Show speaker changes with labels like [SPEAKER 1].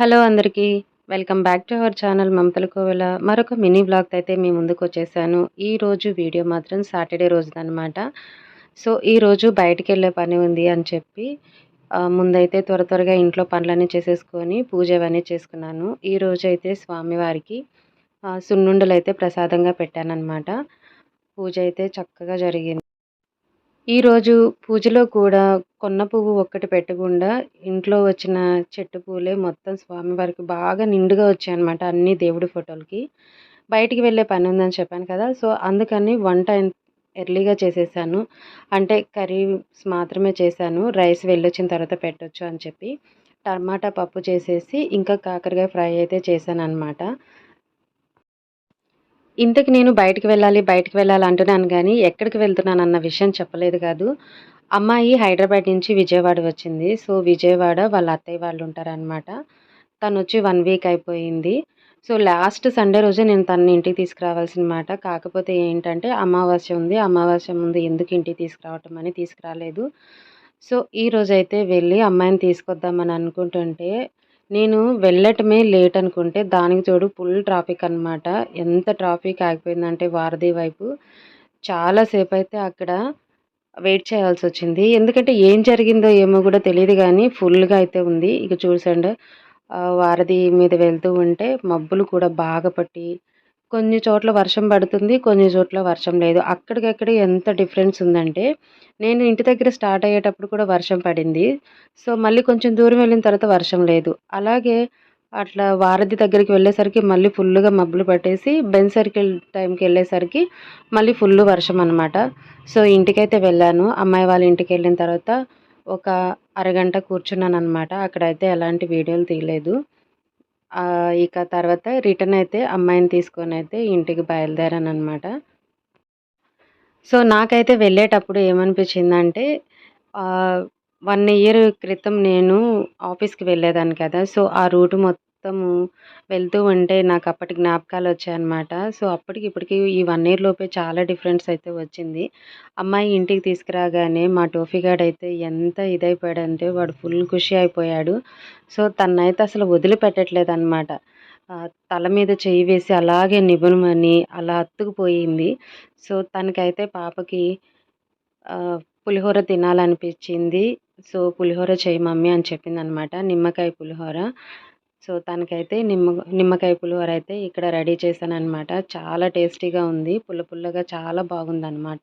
[SPEAKER 1] Hello అందరికీ welcome back to our channel Mamatala Kovela. మరొక mini blog అయితే మీ ముందుకు వచ్చేసాను. ఈరోజు వీడియో మాత్రం సాటర్డే రోజుదనమాట సో ఈరోజు బయటికి వెళ్ళే పని ఉంది అని చెప్పి ముందైతే త్వర త్వరగా ఇంట్లో పనులన్నీ చేసేసుకొని పూజ అవన్నీ చేసుకున్నాను. ఈ రోజు అయితే స్వామివారికి సున్నుండలు అయితే ప్రసాదంగా పెట్టానన్నమాట. పూజ అయితే చక్కగా జరిగింది. ఈరోజు పూజలో కూడా కొన్న పువ్వు ఒక్కటి పెట్టకుండా ఇంట్లో వచ్చిన చెట్టు పూలే మొత్తం స్వామివారికి బాగా నిండుగా వచ్చాయన్నమాట అన్ని దేవుడి ఫోటోలకి. బయటికి వెళ్ళే పని ఉందని చెప్పాను కదా సో అందుకని వంట టైం ఎర్లీగా చేసేసాను. అంటే కర్రీస్ మాత్రమే చేశాను రైస్ వెళ్ళొచ్చిన తర్వాత పెట్టొచ్చు అని చెప్పి. టమాటా పప్పు చేసేసి ఇంకా కాకరకాయ ఫ్రై అయితే చేశాను అనమాట ఇంతకు నేను బయటకు వెళ్ళాలి బయటకు వెళ్ళాలి అంటున్నాను కానీ ఎక్కడికి వెళ్తున్నాను అన్న విషయం చెప్పలేదు కాదు. అమ్మాయి హైదరాబాద్ నుంచి విజయవాడ వచ్చింది. సో విజయవాడ వాళ్ళ అత్తయ్య వాళ్ళు ఉంటారనమాట తను వచ్చి వన్ వీక్ అయిపోయింది. సో లాస్ట్ సండే రోజే నేను తనని ఇంటికి తీసుకురావాల్సిన మాట. కాకపోతే ఏంటంటే అమావాస్య ఉంది. అమావాస్య ముందు ఎందుకు ఇంటికి తీసుకురావటం అని తీసుకురాలేదు. సో ఈ రోజైతే వెళ్ళి అమ్మాయిని తీసుకొద్దామని అనుకుంటుంటే నేను వెళ్ళటమే లేట్ అనుకుంటే దానికి తోడు ఫుల్ ట్రాఫిక్ అన్నమాట. ఎంత ట్రాఫిక్ ఆగిపోయిందంటే వారధి వైపు. చాలాసేపు అయితే అక్కడ వెయిట్ చేయాల్సి వచ్చింది. ఎందుకంటే ఏం జరిగిందో ఏమో కూడా తెలియదు కానీ ఫుల్గా అయితే ఉంది. ఇక చూసండి వారధి మీద వెళ్తూ ఉంటే మబ్బులు కూడా బాగా పట్టి కొన్ని చోట్ల వర్షం పడుతుంది కొన్ని చోట్ల వర్షం లేదు. అక్కడికక్కడ ఎంత డిఫరెన్స్ ఉందంటే నేను ఇంటి దగ్గర స్టార్ట్ అయ్యేటప్పుడు కూడా వర్షం పడింది. సో మళ్ళీ కొంచెం దూరం వెళ్ళిన తర్వాత వర్షం లేదు. అలాగే అట్లా వారధి దగ్గరికి వెళ్ళేసరికి మళ్ళీ ఫుల్గా మబ్బులు పట్టేసి బెన్ సర్కిల్ టైంకి వెళ్ళేసరికి మళ్ళీ ఫుల్ వర్షం అనమాట సో ఇంటికైతే వెళ్ళాను. అమ్మాయి వాళ్ళ ఇంటికి వెళ్ళిన తర్వాత ఒక అరగంట కూర్చున్నాను అనమాట అక్కడైతే ఎలాంటి వీడియోలు తీయలేదు. ఇక తర్వాత రిటర్న్ అయితే అమ్మాయిని తీసుకొని అయితే ఇంటికి బయలుదేరాను అనమాట సో నాకైతే వెళ్ళేటప్పుడు ఏమనిపించిందంటే వన్ ఇయర్ క్రితం నేను ఆఫీస్కి వెళ్ళేదాన్ని కదా సో ఆ రూట్ మొత్తము వెళ్తూ ఉంటే నాకు అప్పటి జ్ఞాపకాలు వచ్చాయన్నమాట సో అప్పటికి ఇప్పటికి ఈ వన్ ఇయర్ లోపే చాలా డిఫరెన్స్ అయితే వచ్చింది. అమ్మాయి ఇంటికి తీసుకురాగానే మా టోఫీగాడ్ అయితే ఎంత ఇదైపోయాడంటే వాడు ఫుల్ ఖుషి అయిపోయాడు. సో తన్నైతే అసలు వదిలిపెట్టట్లేదు అనమాట తల మీద చేయి వేసి అలాగే నిబుణమని అలా అత్తుకుపోయింది. సో తనకైతే పాపకి పులిహోర తినాలనిపించింది. సో పులిహోర చేయి మమ్మీ అని చెప్పింది అనమాట నిమ్మకాయ పులిహోర. సో తనకైతే నిమ్మ నిమ్మకాయ పులిహోర అయితే ఇక్కడ రెడీ చేశాను అనమాట చాలా టేస్టీగా ఉంది. పుల్ల పుల్లగా చాలా బాగుంది అనమాట